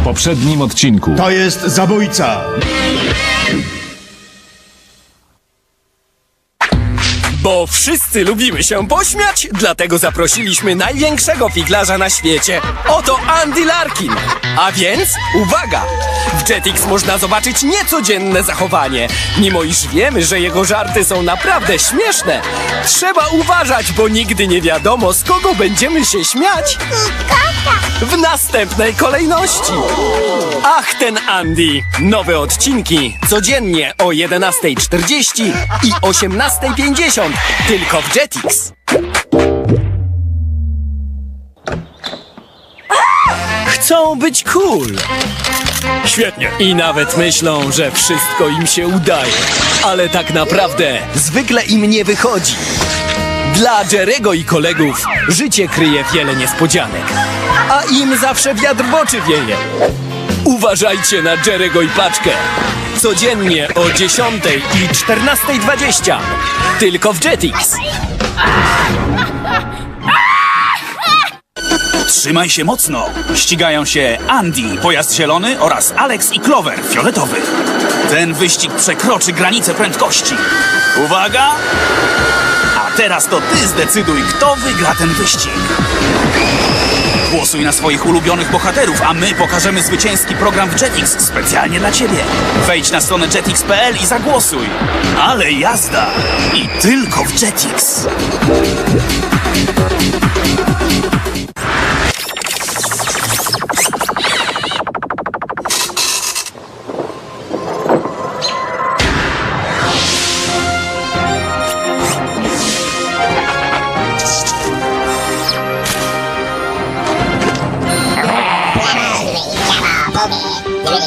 poprzednim odcinku. To jest zabójca. Bo wszyscy lubimy się pośmiać, dlatego zaprosiliśmy największego figlarza na świecie. Oto Andy Larkin. A więc, uwaga! W Jetix można zobaczyć niecodzienne zachowanie. Mimo iż wiemy, że jego żarty są naprawdę śmieszne, trzeba uważać, bo nigdy nie wiadomo, z kogo będziemy się śmiać w następnej kolejności. Ach, ten Andy! Nowe odcinki codziennie o 11.40 i 18.50 tylko w Jetix. Chcą być cool. Świetnie. I nawet myślą, że wszystko im się udaje. Ale tak naprawdę zwykle im nie wychodzi. Dla Jerego i kolegów życie kryje wiele niespodzianek, a im zawsze wiatr w oczy wieje. Uważajcie na Jerego i paczkę. Codziennie o 10 i 14.20. Tylko w Jetix. Trzymaj się mocno. Ścigają się Andy, pojazd zielony oraz Alex i Clover, fioletowy. Ten wyścig przekroczy granicę prędkości. Uwaga! Teraz to ty zdecyduj, kto wygra ten wyścig. Głosuj na swoich ulubionych bohaterów, a my pokażemy zwycięski program w Jetix specjalnie dla ciebie. Wejdź na stronę jetix.pl i zagłosuj. Ale jazda! I tylko w Jetix. Bye.